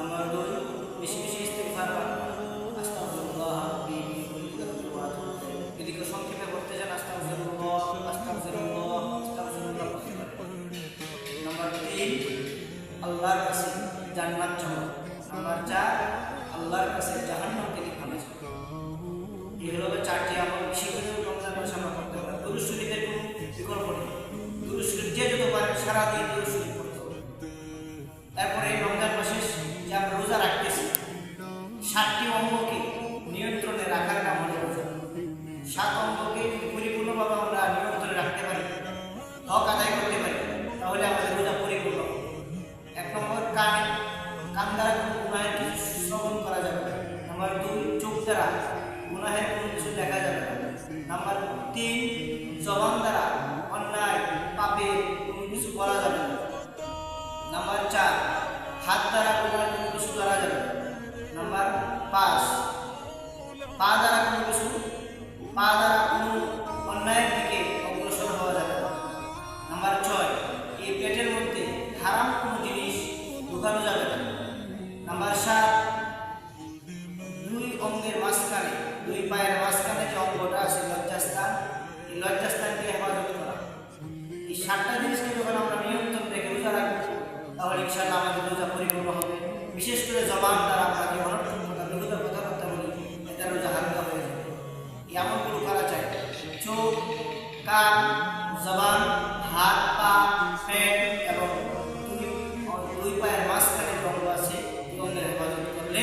Number দুই বেশি বেশি ইস্তেগফার আস্তাগফিরুল্লাহ রাব্বি কুল্লি করতে চান আস্তাগফিরুল্লাহ আল্লাহর কাছে জান্নাত চাও নাম্বার চার আল্লাহর কাছে জাহান্নাম থেকে ক্ষমা চাও এগুলো হলো চারটি আমল বেশি করে রমজান সারাদিন গুনাহের কোনো কিছু দেখা যাবে না নাম্বার তিন জবান দ্বারা অন্যায় পাপে কোনো কিছু করা যাবে না নাম্বার চার হাত দ্বারা গুনাহের কোনো কিছু করা যাবে না নাম্বার পাঁচ পা দ্বারা কোনো কিছু পা দ্বারা কোনো অন্যায়ের দিকে অগ্রসর হওয়া যাবে না নাম্বার ছয় এই পেটের মধ্যে হারাম কোনো জিনিস ঢুকানো যাবে না নাম্বার সাত পায়ের মাঝখানে যে অঙ্গটা আছে লজ্জাস্থান, এই লজ্জাস্থানকে হেফাজত করা। এই সাতটা জিনিসকে যখন আমরা নিয়ন্ত্রণ রেখে রোজা রাখব, তাহলে ইনশাল্লাহ আমাদের রোজা পরিপূর্ণ হবে। বিশেষ করে জবান তারা আমরা যে কথাবার্তা বলি, এটা রোজা হালকা হয়ে যাবে করা যায় চোখ, কান, জবান, হাত, পা, পেট এবং দুই পায়ের মাঝখানে অঙ্গ আছে অঙ্গের হেফাজত করলে